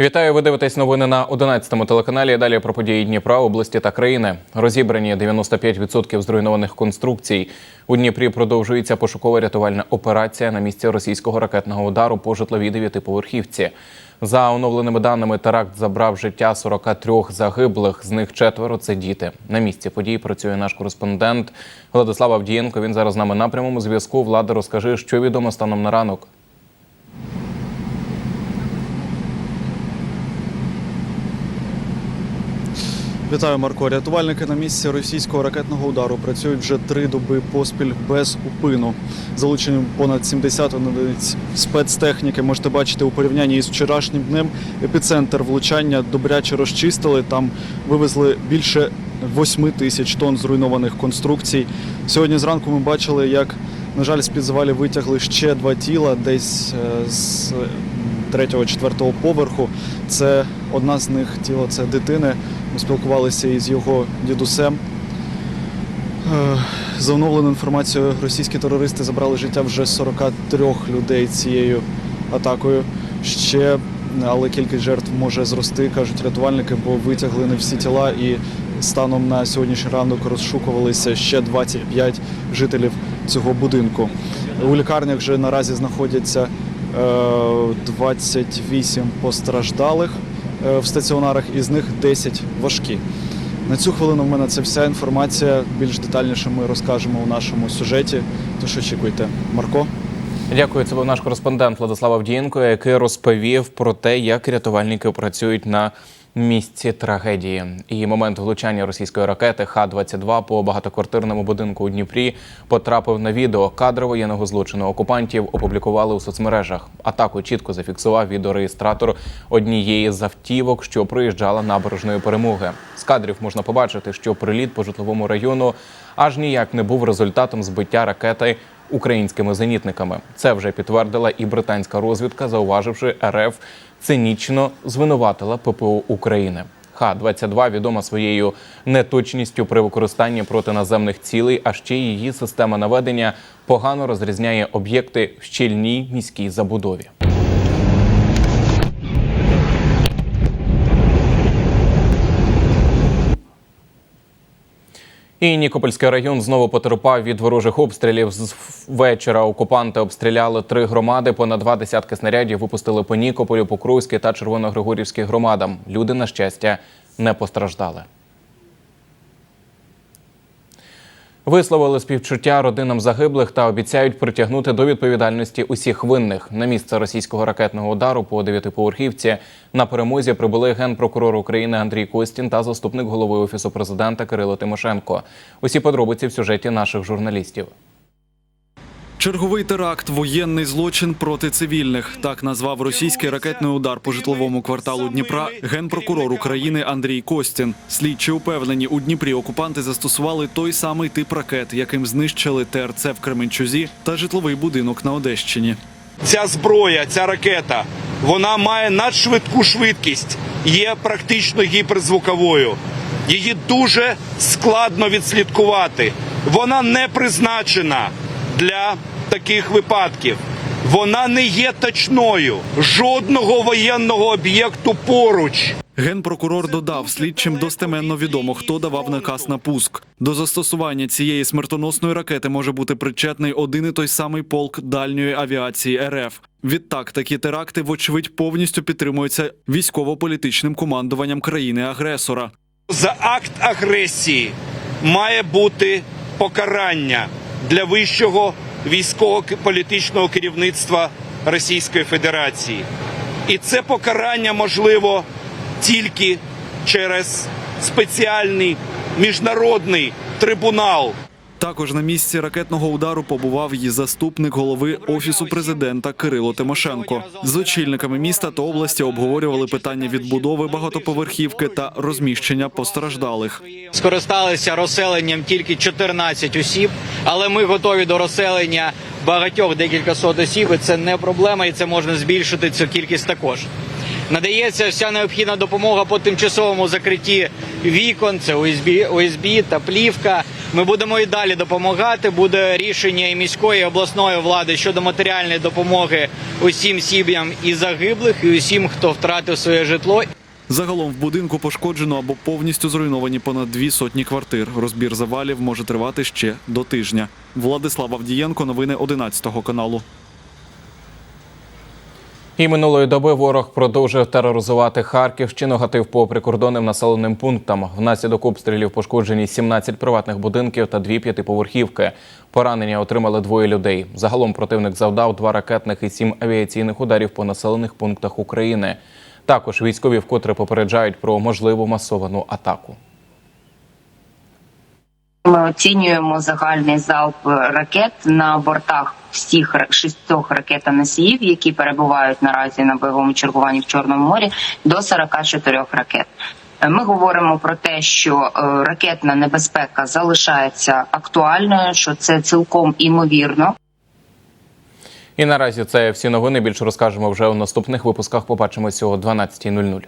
Вітаю, ви дивитесь новини на 11-му телеканалі. Далі про події Дніпра, області та країни. Розібрані 95% зруйнованих конструкцій. У Дніпрі продовжується пошукова рятувальна операція на місці російського ракетного удару по житловій дев'ятиповерхівці. За оновленими даними, теракт забрав життя 43 загиблих. З них четверо це діти. На місці подій працює наш кореспондент Владислав Авдієнко. Він зараз з нами на прямому зв'язку. Влада, розкажи, що відомо станом на ранок. Вітаю, Марко. Рятувальники на місці російського ракетного удару працюють вже три доби поспіль без упину. Залучені понад 70 одиниць спецтехніки. Можете бачити у порівнянні із вчорашнім днем. Епіцентр влучання добряче розчистили. Там вивезли більше 8 тисяч тонн зруйнованих конструкцій. Сьогодні зранку ми бачили, як, на жаль, з-під завалів витягли ще два тіла десь е, з третього, четвертого поверху. Це одна з них тіло це дитини. Ми спілкувалися із його дідусем. Е, За оновленою інформацією, російські терористи забрали життя вже 43 людей цією атакою. Ще, але кількість жертв може зрости, кажуть рятувальники, бо витягли не всі тіла і станом на сьогоднішній ранок розшукувалися ще 25 жителів цього будинку. У лікарнях вже наразі знаходяться 28 постраждалих е, в стаціонарах, із них 10 важкі. На цю хвилину в мене це вся інформація. Більш детальніше ми розкажемо у нашому сюжеті. Тож очікуйте, Марко. Дякую. Це був наш кореспондент Владислав Авдієнко, який розповів про те, як рятувальники працюють на місці трагедії. І момент влучання російської ракети Х-22 по багатоквартирному будинку у Дніпрі потрапив на відео. Кадри воєнного злочину окупантів опублікували у соцмережах. Атаку чітко зафіксував відеореєстратор однієї з автівок, що проїжджала набережною перемоги. З кадрів можна побачити, що приліт по житловому району аж ніяк не був результатом збиття ракети українськими зенітниками. Це вже підтвердила і британська розвідка, зауваживши РФ цинічно звинуватила ППО України. Х-22 відома своєю неточністю при використанні протиназемних цілей, а ще її система наведення погано розрізняє об'єкти в щільній міській забудові. І Нікопольський район знову потерпав від ворожих обстрілів. З вечора окупанти обстріляли три громади. Понад два десятки снарядів випустили по Нікополю, Покровській та Червоногригорівській громадам. Люди, на щастя, не постраждали. Висловили співчуття родинам загиблих та обіцяють притягнути до відповідальності усіх винних. На місце російського ракетного удару по дев'ятиповерхівці на перемозі прибули генпрокурор України Андрій Костін та заступник голови офісу президента Кирило Тимошенко. Усі подробиці в сюжеті наших журналістів. Черговий теракт воєнний злочин проти цивільних. Так назвав російський ракетний удар по житловому кварталу Дніпра генпрокурор України Андрій Костін. Слідчі упевнені, у Дніпрі окупанти застосували той самий тип ракет, яким знищили ТРЦ в Кременчузі та житловий будинок на Одещині. Ця зброя, ця ракета, вона має надшвидку швидкість, є практично гіперзвуковою. Її дуже складно відслідкувати. Вона не призначена для таких випадків. Вона не є точною. Жодного воєнного об'єкту поруч. Генпрокурор додав, слідчим достеменно відомо, хто давав наказ на пуск. До застосування цієї смертоносної ракети може бути причетний один і той самий полк дальньої авіації РФ. Відтак, такі теракти, вочевидь, повністю підтримуються військово-політичним командуванням країни-агресора. За акт агресії має бути покарання для вищого військово-політичного керівництва Російської Федерації. І це покарання можливо тільки через спеціальний міжнародний трибунал. Також на місці ракетного удару побував її заступник голови офісу президента Кирило Тимошенко. З очільниками міста та області обговорювали питання відбудови багатоповерхівки та розміщення постраждалих. Скористалися розселенням тільки 14 осіб, але ми готові до розселення багатьох декілька сот осіб. і Це не проблема, і це можна збільшити цю кількість також. Надається вся необхідна допомога по тимчасовому закритті вікон, це ОСБ, ОСБ та плівка. Ми будемо і далі допомагати. Буде рішення і міської і обласної влади щодо матеріальної допомоги усім сім'ям і загиблих, і усім, хто втратив своє житло. Загалом в будинку пошкоджено або повністю зруйновані понад дві сотні квартир. Розбір завалів може тривати ще до тижня. Владислав Авдієнко, новини 11 каналу. І минулої доби ворог продовжив тероризувати Харківщину, гатив по прикордонним населеним пунктам. Внаслідок обстрілів пошкоджені 17 приватних будинків та дві п'ятиповерхівки. Поранення отримали двоє людей. Загалом противник завдав два ракетних і сім авіаційних ударів по населених пунктах України. Також військові вкотре попереджають про можливу масовану атаку. Ми оцінюємо загальний залп ракет на бортах всіх шістьох ракетоносіїв, які перебувають наразі на бойовому чергуванні в Чорному морі, до 44 ракет. Е, Ми говоримо про те, що е, ракетна небезпека залишається актуальною, що це цілком імовірно. І наразі це всі новини. Більше розкажемо вже у наступних випусках. Побачимося о 12.00.